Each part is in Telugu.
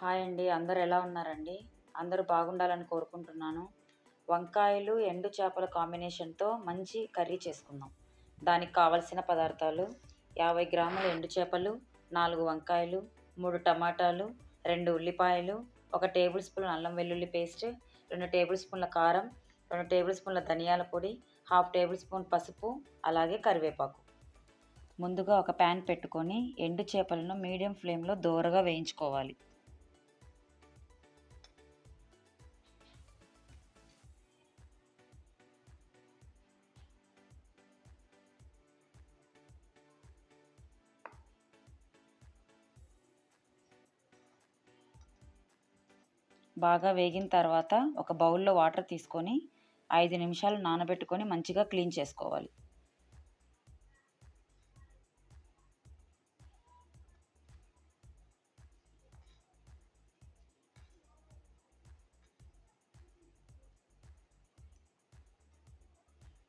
హాయ్ అండి. అందరు ఎలా ఉన్నారండి? అందరూ బాగుండాలని కోరుకుంటున్నాను. వంకాయలు ఎండు చేపల కాంబినేషన్తో మంచి కర్రీ చేసుకుందాం. దానికి కావలసిన పదార్థాలు యాభై గ్రాముల ఎండు చేపలు నాలుగు వంకాయలు మూడు టమాటాలు రెండు ఉల్లిపాయలు ఒక టేబుల్ స్పూన్ అల్లం వెల్లుల్లి పేస్ట్ రెండు టేబుల్ స్పూన్ల కారం రెండు టేబుల్ స్పూన్ల ధనియాల పొడి హాఫ్ టేబుల్ స్పూన్ పసుపు అలాగే కరివేపాకు. ముందుగా ఒక ప్యాన్ పెట్టుకొని ఎండు చేపలను మీడియం ఫ్లేమ్లో దోరగా వేయించుకోవాలి. బాగా వేగిన తర్వాత ఒక బౌల్లో వాటర్ తీసుకొని ఐదు నిమిషాలు నానబెట్టుకొని మంచిగా క్లీన్ చేసుకోవాలి.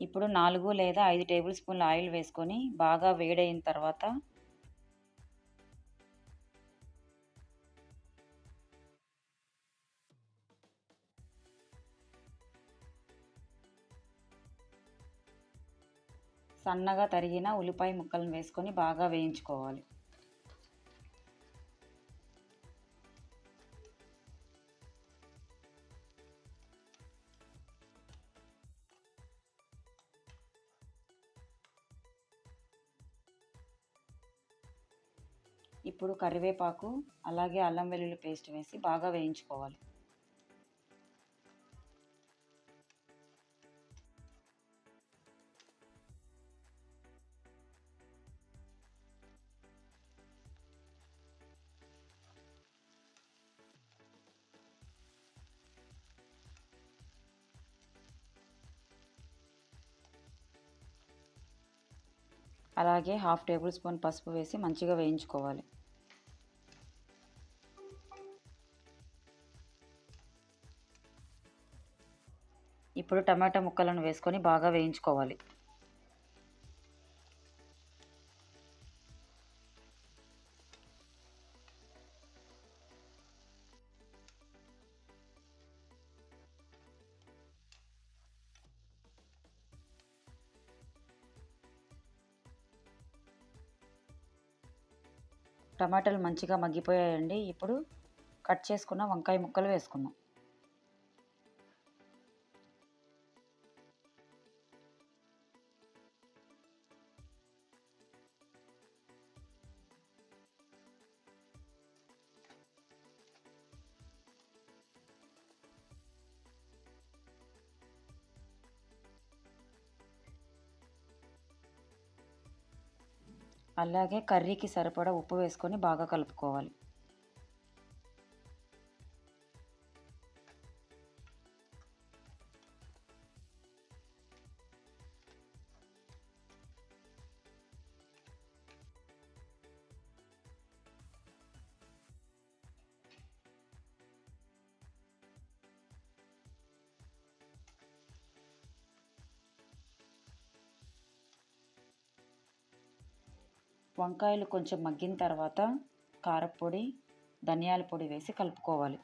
ఇప్పుడు నాలుగు లేదా ఐదు టేబుల్ స్పూన్ల ఆయిల్ వేసుకొని బాగా వేడైన తర్వాత సన్నగా తరిగిన ఉల్లిపాయ ముక్కలను వేసుకొని బాగా వేయించుకోవాలి. ఇప్పుడు కరివేపాకు అలాగే అల్లం వెల్లుల్లి పేస్ట్ వేసి బాగా వేయించుకోవాలి. అలాగే హాఫ్ టేబుల్ స్పూన్ పసుపు వేసి మంచిగా వేయించుకోవాలి. ఇప్పుడు టమాటా ముక్కలను వేసుకొని బాగా వేయించుకోవాలి. టమాటాలు మంచిగా మగ్గిపోయాయండి. ఇప్పుడు కట్ చేసుకున్న వంకాయ ముక్కలు వేసుకుందాం. అలాగే కర్రీకి సరిపడా ఉప్పు వేసుకొని బాగా కలుపుకోవాలి. వంకాయలు కొంచెం మగ్గిన తర్వాత కారపొడి ధనియాల పొడి వేసి కలుపుకోవాలి.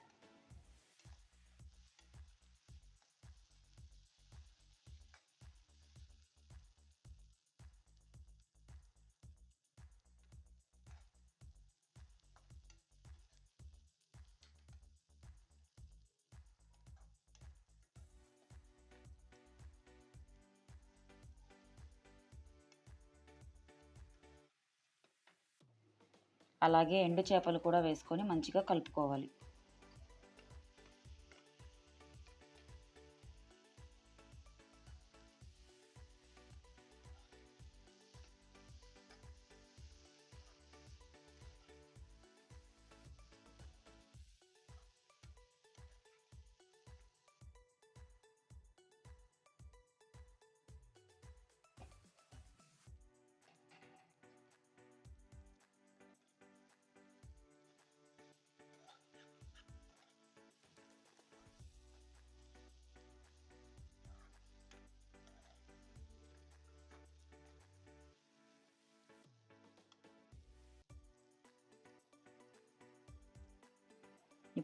అలాగే ఎండు చేపలు కూడా వేసుకొని మంచిగా కలుపుకోవాలి.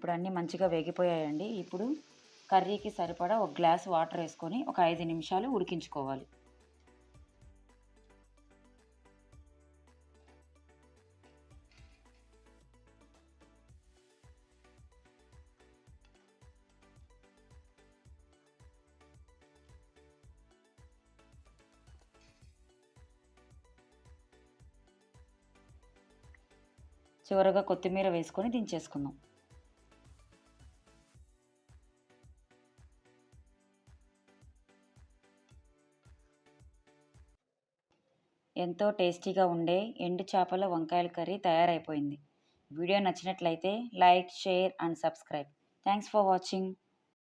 ఇప్పుడు అన్నీ మంచిగా వేగిపోయాయండి. ఇప్పుడు కర్రీకి సరిపడా ఒక గ్లాస్ వాటర్ వేసుకొని ఒక ఐదు నిమిషాలు ఉడికించుకోవాలి. చివరగా కొత్తిమీర వేసుకొని దించేసుకుందాం. ఎంతో టేస్టీగా ఉండే ఎండు చేపల వంకాయల కర్రీ తయారైపోయింది. వీడియో నచ్చినట్లయితే like share and subscribe. Thanks for watching.